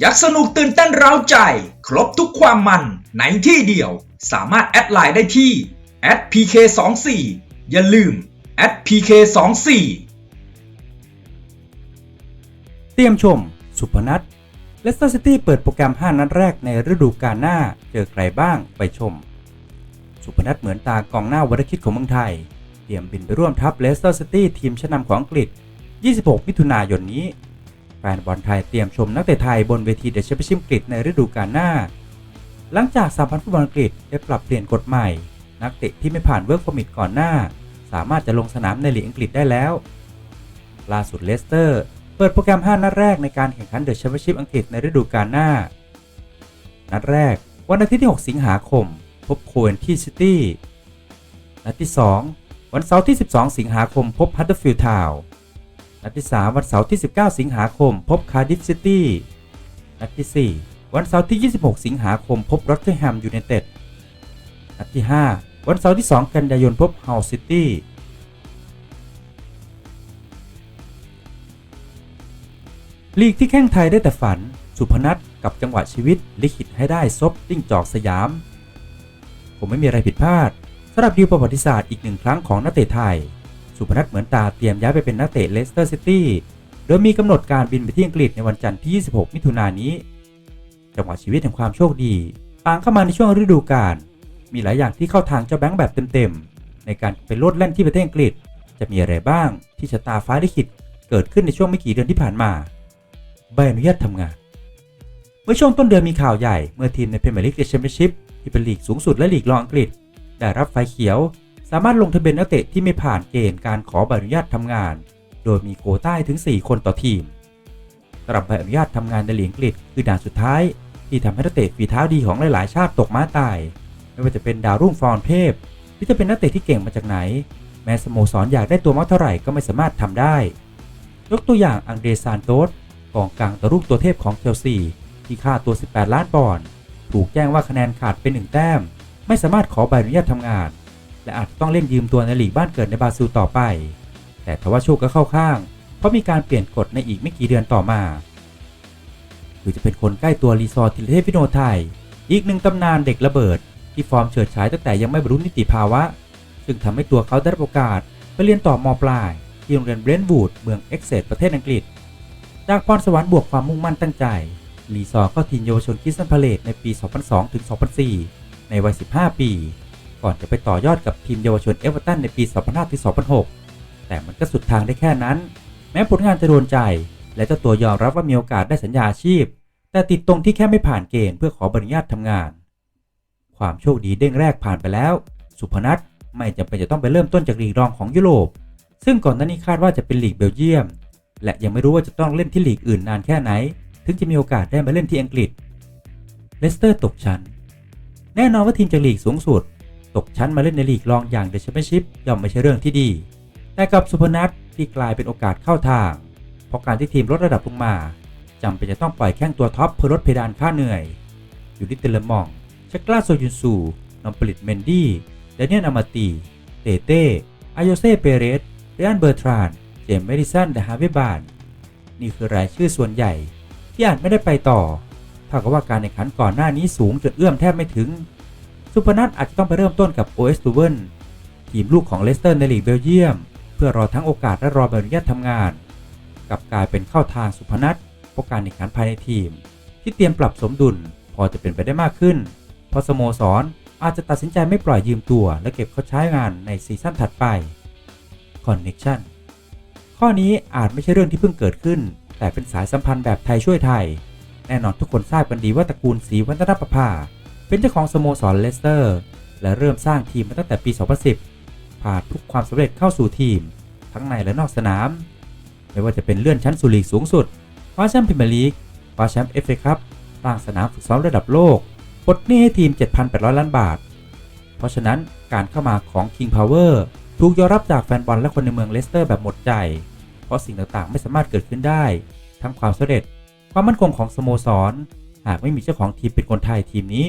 อยากสนุกตื่นเต้นเร้าใจ ครบทุกความมันในที่เดียว สามารถแอดไลน์ได้ที่ @pk24 อย่าลืม @pk24 เตรียมชม สุพนัทเลสเตอร์ซิตี้เปิดโปรแกรม 5 นัดแรกในฤดูกาลหน้า เจอใครบ้างไปชม สุพนัทเหมือนตากองหน้าวรคิดของเมืองไทย เตรียมบินไปร่วมทัพเลสเตอร์ซิตี้ทีมชั้นนำของอังกฤษ 26 มิถุนายนนี้ ฟนบอลไทยเตรียมชมนักเตะไทยบนเวทีเดชแชมเปชิพอังกฤษในฤดูกาลหน้า หลังจากสหพันธ์ฟุตบอลอังกฤษได้ปรับเปลี่ยนกฎใหม่ นักเตะที่ไม่ผ่านเวิร์กพอมิตก่อนหน้า สามารถจะลงสนามในลีกอังกฤษได้แล้ว ล่าสุดเลสเตอร์ เปิดโปรแกรม 5 นัดแรกในการแข่งขันเดชเปชิพอังกฤษในฤดูกาลหน้า นัดแรกวันอาทิตย์ที่ 6 สิงหาคม พบโคเวนที่ซิตี้นัดที่ 2 วันเสาร์ที่ 12 สิงหาคม พบฮัตเตอร์ฟิลด์ทาวน์ นัดที่ 3 วันเสาร์ที่ 19 สิงหาคม พบคาร์ดิฟซิตี้นัดที่ 4 วันเสาร์ที่ 26 สิงหาคม พบรอตเทอร์แฮมยูไนเต็ดนัดที่ 5 วันเสาร์ที่ 2 กันยายนพบเฮาซิตี้ลีกที่แข้งไทยได้แต่ฝัน สุพนัทกับจังหวะชีวิต ลิขิตให้ได้ซบติ้งจอกสยาม ผมไม่มีอะไรผิดพลาดสำหรับดีลประวัติศาสตร์อีกหนึ่งครั้งของนักเตะไทย สุพนัทเหมือนตาเตรียมย้ายไปเป็นนักเตะเลสเตอร์ซิตี้ โดยมีกำหนดการบินไปที่อังกฤษในวันจันทร์ที่ 26 มิถุนายนนี้ จังหวะชีวิตแห่งความโชคดีปางเข้ามาในช่วงฤดูกาล มีหลายอย่างที่เข้าทางเจ้าแบงค์แบบเต็มๆ ในการไปโลดแล่นที่ประเทศอังกฤษ จะมีอะไรบ้างที่ชะตาฟ้าลิขิตเกิดขึ้นในช่วงไม่กี่เดือนที่ผ่านมา ใบอนุญาตทำงาน เมื่อช่วงต้นเดือนมีข่าวใหญ่เมื่อทีมในพรีเมียร์ลีกแชมเปี้ยนชิพที่เป็นลีกสูงสุดและลีกรองอังกฤษ ได้รับไฟเขียว สามารถลงทะเบียนนักเตะที่ไม่ผ่านเกณฑ์การขอใบอนุญาตทำงาน โดยมีโควต้าให้ถึง 4 คนต่อทีมสำหรับใบอนุญาตทำงานในลีกอังกฤษคือด่านสุดท้าย ที่ทำให้นักเตะฝีเท้าดีของหลาย ๆ ชาติตกม้าตาย ไม่ว่าจะเป็นดาวรุ่งฟอร์นเทพหรือจะเป็นนักเตะที่เก่งมาจากไหน แม้สโมสรอยากได้ตัวมากเท่าไหร่ก็ไม่สามารถทำได้ ยกตัวอย่างอังเดรซานโตสกองกลางตัวรุ่งตัวเทพของเชลซีที่ค่าตัว 18 ล้านปอนด์ถูกแจ้งว่าคะแนนขาดเป็นหนึ่งแต้ม ไม่สามารถขอใบอนุญาตทำงาน และอาจต้องเล่นยืมตัวในลีกบ้านเกิดในบราซิลต่อไป แต่ทว่าโชคก็เข้าข้าง เพราะมีการเปลี่ยนกฎในอีกไม่กี่เดือนต่อมาหรือจะเป็นคนใกล้ตัวรีซอร์ทิลเทพิโนไทย อีกหนึ่งตำนานเด็กระเบิด ที่ฟอร์มเฉิดฉายตั้งแต่ยังไม่บรรลุนิติภาวะ ซึ่งทำให้ตัวเขาได้รับโอกาสไปเรียนต่อมปลาย ที่โรงเรียนเบรนท์วูดเมืองเอ็กเซตประเทศอังกฤษจากพรสวรรค์บวกความมุ่งมั่นตั้งใจลีซอร์เข้าทีมเยาวชนคิสตันพาเลตในปี 2002-2004 ในวัย 15 ปี ก่อนจะไปต่อยอดกับทีมเยาวชนเอเวอร์ตันในปี 2005ถึง2006 แต่มันก็สุดทางได้แค่นั้น แม้ผลงานจะโดนใจ และเจ้าตัวยอมรับว่ามีโอกาสได้สัญญาอาชีพ แต่ติดตรงที่แค่ไม่ผ่านเกณฑ์เพื่อขอบอนุญาตทำงาน ความโชคดีเด้งแรกผ่านไปแล้ว สุพนัทไม่จำเป็นจะต้องไปเริ่มต้นจากลีกรองของยุโรป ซึ่งก่อนหน้านี้คาดว่าจะเป็นลีกเบลเยียม และยังไม่รู้ว่าจะต้องเล่นที่ลีกอื่นนานแค่ไหน ถึงจะมีโอกาสได้มาเล่นที่อังกฤษเลสเตอร์ตกชั้น แน่นอนว่าทีมจากลีกสูงสุด ตกชั้นมาเล่นในลีกรองอย่างเดอะแชมเปี้ยนชิพย่อมไม่ใช่เรื่องที่ดี แต่กับสุพนัทที่กลายเป็นโอกาสเข้าทาง เพราะการที่ทีมลดระดับลงมาจำเป็นจะต้องปล่อยแข้งตัวท็อปเพื่อลดเพดานค่าเหนื่อย อยู่ที่เตเลมองชักลาโซยุนซูนอมปลิตเมนดี้เดเนียนอามาตีเตเต้อายโยเซ่เปเรสเรอันเบอร์ทรานเจมส์เมดิสันและฮาเวบานนี่คือรายชื่อส่วนใหญ่ ที่อาจไม่ได้ไปต่อเท่ากับว่าการแข่งขันก่อนหน้านี้สูงจนเอื้อมแทบไม่ถึง สุพนัทอาจจะต้องไปเริ่มต้นกับ OS ลูเวนทีมลูกของเลสเตอร์ในลีกเบลเยียม เพื่อรอทั้งโอกาสและรอใบอนุญาตทำงาน กับกลายเป็นเข้าทางสุพนัทเพราะการแข่งขันภายในทีม ที่เตรียมปรับสมดุลพอจะเป็นไปได้มากขึ้น เพราะสโมสรอาจจะตัดสินใจไม่ปล่อยยืมตัว และเก็บเขาใช้งานในซีซั่นถัดไป Connection ข้อนี้อาจไม่ใช่เรื่องที่เพิ่งเกิดขึ้น แต่เป็นสายสัมพันธ์แบบไทยช่วยไทย แน่นอนทุกคนทราบกันดีว่าตระกูลศรีวัฒนประภา เป็นเจ้าของสโมสรเลสเตอร์ และเริ่มสร้างทีมมาตั้งแต่ปี 2010 ผ่านทุกความสำเร็จเข้าสู่ทีม ทั้งในและนอกสนาม ไม่ว่าจะเป็นเลื่อนชั้นสู่ลีกสูงสุดคว้าแชมป์พรีเมียร์ลีกคว้าแชมป์เอฟเอคัพสร้างสนามฝึกซ้อมระดับโลกปลดหนี้ให้ทีม 7,800 ล้านบาท เพราะฉะนั้นการเข้ามาของ King Power ถูกยอมรับจากแฟนบอลและคนในเมืองเลสเตอร์แบบหมดใจ เพราะสิ่งต่างๆไม่สามารถเกิดขึ้นได้ ทั้งความสำเร็จ ความมั่นคงของสโมสร หากไม่มีเจ้าของทีมเป็นคนไทยทีมนี้